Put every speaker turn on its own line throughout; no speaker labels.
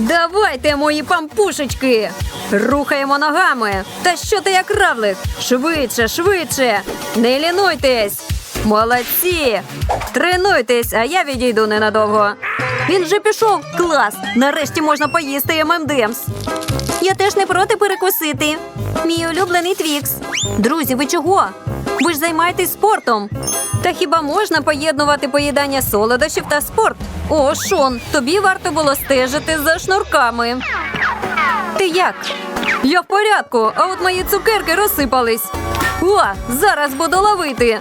Давайте, мої пампушечки! Рухаємо ногами. Та що ти як равлик? Швидше, швидше! Не лінуйтесь! Молодці! Тренуйтесь, а я відійду ненадовго. Він вже пішов. Клас! Нарешті можна поїсти ММДМС. Я теж не проти перекусити. Мій улюблений твікс. Друзі, ви чого? Ви ж займаєтесь спортом. Та хіба можна поєднувати поїдання солодощів та спорт? О, Шон, тобі варто було стежити за шнурками. Ти як? Я в порядку, а от мої цукерки розсипались. О, зараз буду ловити.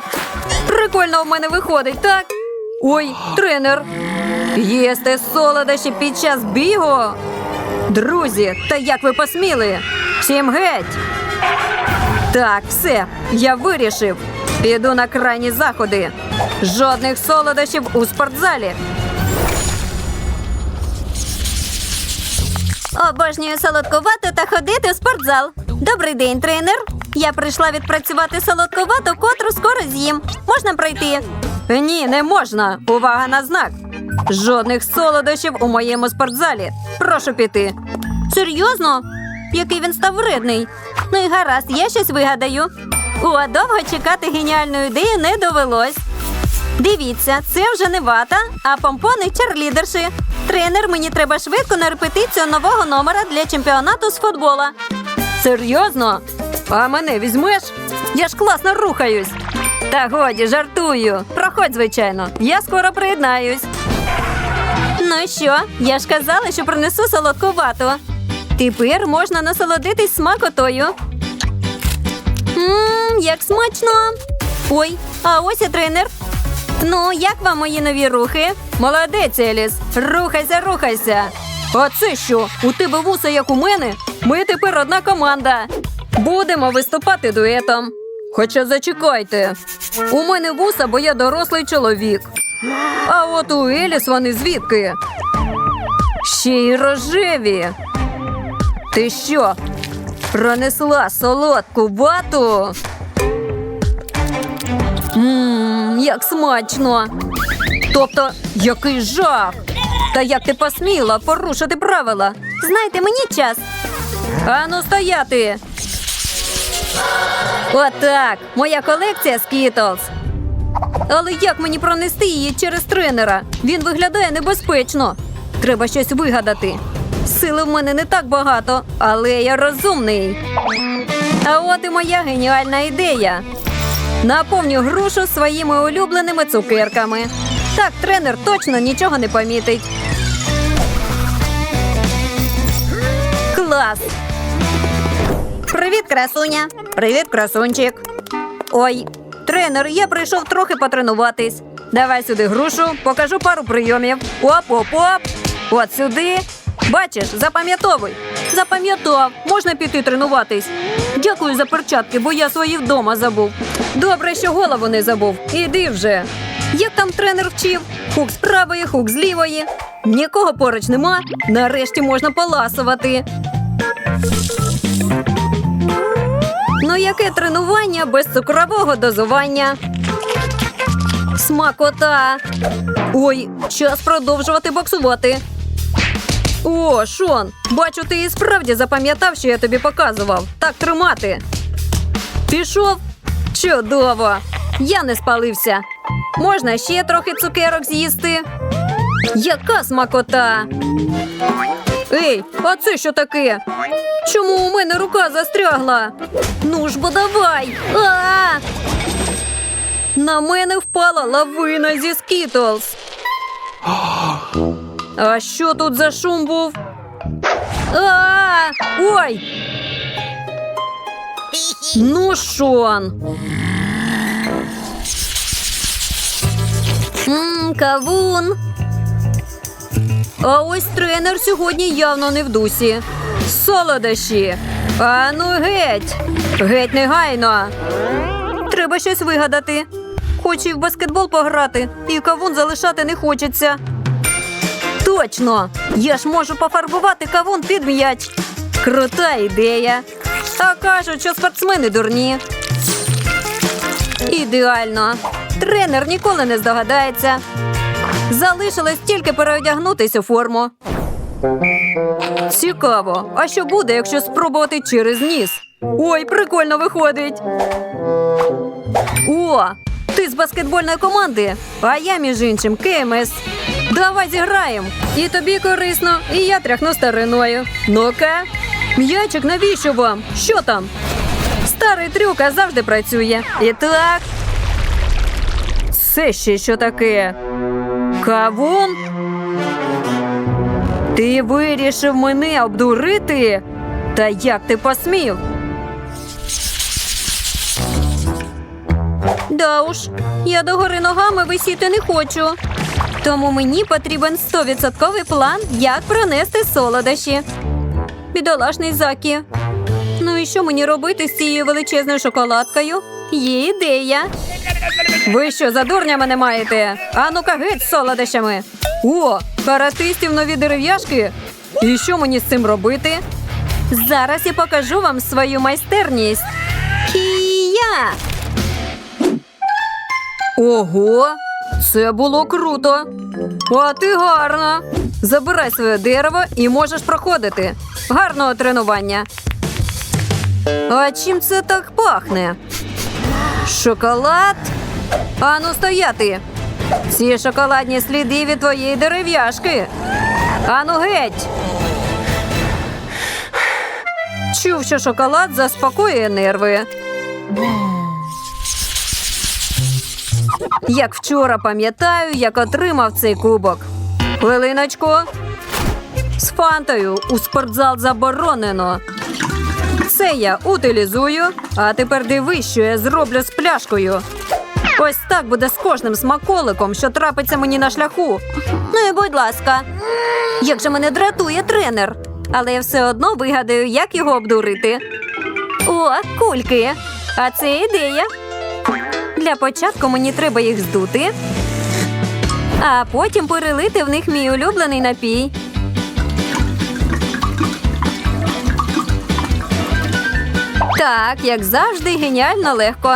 Прикольно в мене виходить, так? Ой, тренер. Їсти солодощі під час бігу. Друзі, та як ви посміли? Чим геть? Так, все, я вирішив. Піду на крайні заходи. Жодних солодощів у спортзалі. Обожнюю солодкувато та ходити у спортзал. Добрий день, тренер. Я прийшла відпрацювати солодкувато, котру скоро з'їм. Можна пройти? Ні, не можна. Увага на знак. Жодних солодощів у моєму спортзалі. Прошу піти. Серйозно? Який він став вредний. Ну і гаразд, я щось вигадаю. О, довго чекати геніальну ідею не довелось. Дивіться, це вже не вата, а помпони черлідерші. Тренер, мені треба швидко на репетицію нового номера для чемпіонату з футбола. Серйозно? А мене візьмеш? Я ж класно рухаюсь. Та годі, жартую. Проходь, звичайно. Я скоро приєднаюсь. Ну що, я ж казала, що принесу солодку вату. Тепер можна насолодитись смакотою. Ммм, як смачно. Ой, а ось і тренер. Ну, як вам мої нові рухи? Молодець, Еліс. Рухайся, рухайся. А це що? У тебе вуса, як у мене? Ми тепер одна команда. Будемо виступати дуетом. Хоча зачекайте. У мене вуса, бо я дорослий чоловік. А от у Еліс вони звідки? Ще й рожеві. Ти що? Пронесла солодку вату? Ммм, як смачно. Тобто, який жах. Та як ти посміла порушити правила? Знаєте, мені час. Ану стояти. Отак. Моя колекція Скітлз. Але як мені пронести її через тренера? Він виглядає небезпечно. Треба щось вигадати. Сили в мене не так багато, але я розумний. А от і моя геніальна ідея. Наповню грушу своїми улюбленими цукерками. Так тренер точно нічого не помітить. Клас! Привіт, красуня! Привіт, красунчик. Ой, тренер, я прийшов трохи потренуватись. Давай сюди грушу, покажу пару прийомів. Оп-оп-оп. От сюди. Бачиш, запам'ятовуй. Запам'ятав, можна піти тренуватись. Дякую за перчатки, бо я свої вдома забув. Добре, що голову не забув. Іди вже. Як там тренер вчив? Хук з правої, хук з лівої. Нікого поруч нема. Нарешті можна поласувати. Ну, яке тренування без цукрового дозування? Смакота. Ой, час продовжувати боксувати. О, Шон, бачу, ти і справді запам'ятав, що я тобі показував. Так тримати. Пішов? Чудово. Я не спалився. Можна ще трохи цукерок з'їсти. Яка смакота. Ей, а це що таке? Чому у мене рука застрягла? Ну ж бо давай. А! На мене впала лавина зі Скітлз. А що тут за шум був? А! Ой! Ну, Шон. Мм, кавун. А ось тренер сьогодні явно не в дусі. Солодощі. А ну геть. Геть негайно. Треба щось вигадати. Хочу і в баскетбол пограти, і кавун залишати не хочеться. Точно! Я ж можу пофарбувати кавун під м'яч. Крута ідея. А кажуть, що спортсмени дурні. Ідеально. Тренер ніколи не здогадається. Залишилось тільки переодягнутись у форму. Цікаво. А що буде, якщо спробувати через ніс? Ой, прикольно виходить. О, ти з баскетбольної команди, а я, між іншим, КМС. Давай зіграємо. І тобі корисно, і я тряхну стариною. Ну-ка, м'ячик, навіщо вам? Що там? Старий трюк а завжди працює. І так. Це ще що таке? Кавун? Ти вирішив мене обдурити? Та як ти посмів? Да уж, я догори ногами висіти не хочу. Тому мені потрібен стовідсотковий план, як пронести солодощі. Бідолашний Закі. Ну і що мені робити з цією величезною шоколадкою? Є ідея. Ви що, за дурня мене маєте? А ну-ка геть з солодощами. О, каратистів нові дерев'яшки. І що мені з цим робити? Зараз я покажу вам свою майстерність. Кія! Ого, це було круто. А ти гарна. Забирай своє дерево і можеш проходити. Гарного тренування. А чим це так пахне? Шоколад? Ану стояти. Ці шоколадні сліди від твоєї дерев'яшки. Ану геть. Чув, що шоколад заспокоює нерви. Як вчора пам'ятаю, як отримав цей кубок. Хвилиночку. З фантою у спортзал заборонено. Це я утилізую, а тепер дивись, що я зроблю з пляшкою. Ось так буде з кожним смаколиком, що трапиться мені на шляху. Ну і будь ласка, як же мене дратує тренер. Але я все одно вигадаю, як його обдурити. О, кульки. А це ідея. Для початку мені треба їх здути, а потім перелити в них мій улюблений напій. Так, як завжди, геніально легко.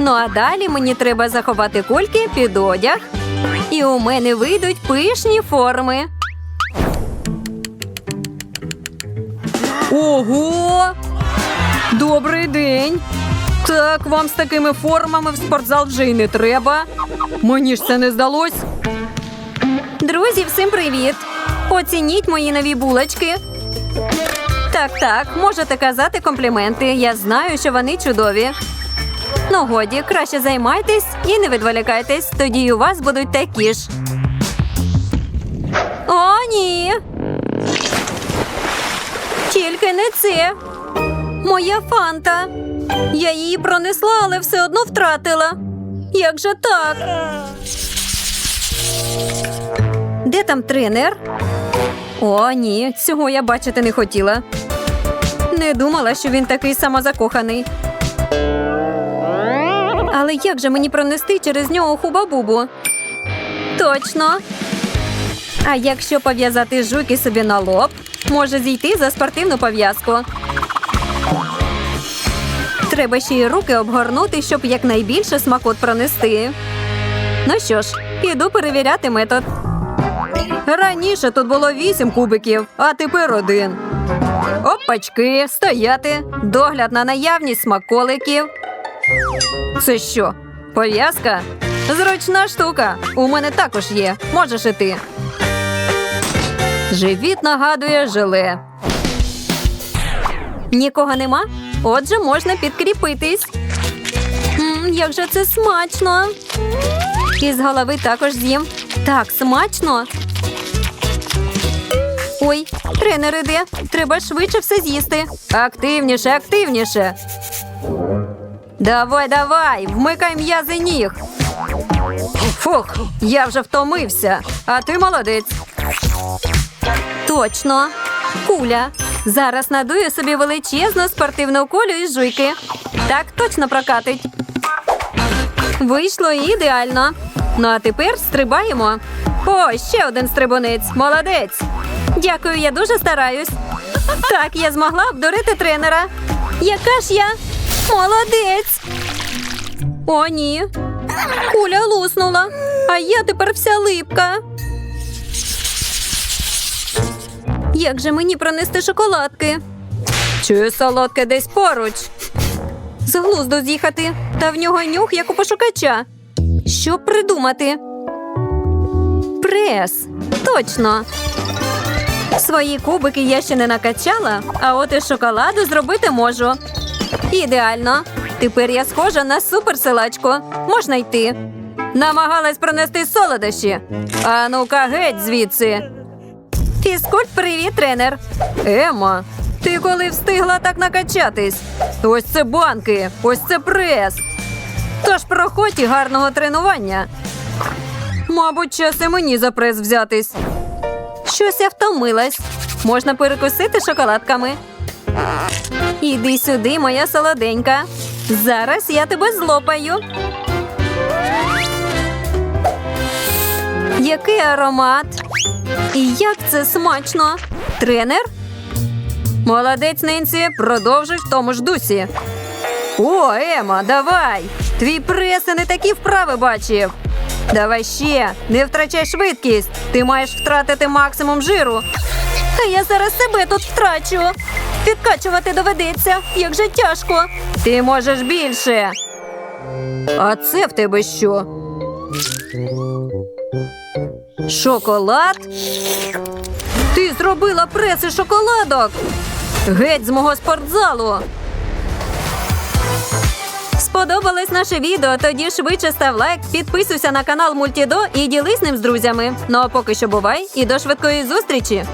Ну а далі мені треба заховати кульки під одяг. І у мене вийдуть пишні форми. Ого! Добрий день! Так, вам з такими формами в спортзал вже й не треба. Мені ж це не здалось. Друзі, всім привіт! Оцініть мої нові булочки. Так, так, можете казати компліменти. Я знаю, що вони чудові. Ну, годі, краще займайтесь і не відволікайтесь, тоді у вас будуть такі ж. О, ні. Тільки не це. Моя фанта. Я її пронесла, але все одно втратила. Як же так? Де там тренер? О, ні, цього я бачити не хотіла. Не думала, що він такий самозакоханий. Але як же мені пронести через нього хуба-бубу? Точно. А якщо пов'язати жуки собі на лоб, може зійти за спортивну пов'язку. Треба ще й руки обгорнути, щоб якнайбільше смакот пронести. Ну що ж, піду перевіряти метод. Раніше тут було вісім кубиків, а тепер один. Опачки, стояти. Догляд на наявність смаколиків. Це що? Пов'язка? Зручна штука. У мене також є. Можеш і ти. Живіт нагадує желе. Нікого нема? Отже, можна підкріпитись. М, як же це смачно. І з голови також з'їм. Так, смачно. Ой, тренер іде. Треба швидше все з'їсти. Активніше, активніше. Давай, давай, вмикай м'язи ніг. Фух, я вже втомився, а ти молодець. Точно. Куля. Зараз надую собі величезну спортивну кулю із жуйки. Так точно прокатить. Вийшло ідеально. Ну а тепер стрибаємо. О, ще один стрибунець. Молодець. Дякую, я дуже стараюсь. Так, я змогла обдурити тренера. Яка ж я? Молодець. О, ні. Куля луснула, а я тепер вся липка. Як же мені пронести шоколадки? Чую солодке десь поруч. З глузду з'їхати, та в нього нюх, як у пошукача. Що придумати? Прес. Точно. Свої кубики я ще не накачала, а от із шоколаду зробити можу. Ідеально. Тепер я схожа на суперсилачку. Можна йти. Намагалась пронести солодощі. А ну-ка, геть звідси. Фізкульт, привіт, тренер. Ема, ти коли встигла так накачатись? Ось це банки, ось це прес. Тож проходь і гарного тренування. Мабуть, час і мені за прес взятись. Щось я втомилась. Можна перекусити шоколадками. Іди сюди, моя солоденька. Зараз я тебе злопаю. Який аромат? І як це смачно? Тренер? Молодець, Ненсі, продовжуй в тому ж дусі. О, Ема, давай! Твій прес не такі вправи бачив. Давай ще, не втрачай швидкість. Ти маєш втратити максимум жиру. Та я зараз себе тут втрачу. Підкачувати доведеться, як же тяжко. Ти можеш більше. А це в тебе що? Шоколад? Ти зробила преси шоколадок. Геть з мого спортзалу. Сподобалось наше відео? Тоді швидше став лайк, підписуйся на канал Мультідо і ділись ним з друзями. Ну а поки що бувай і до швидкої зустрічі!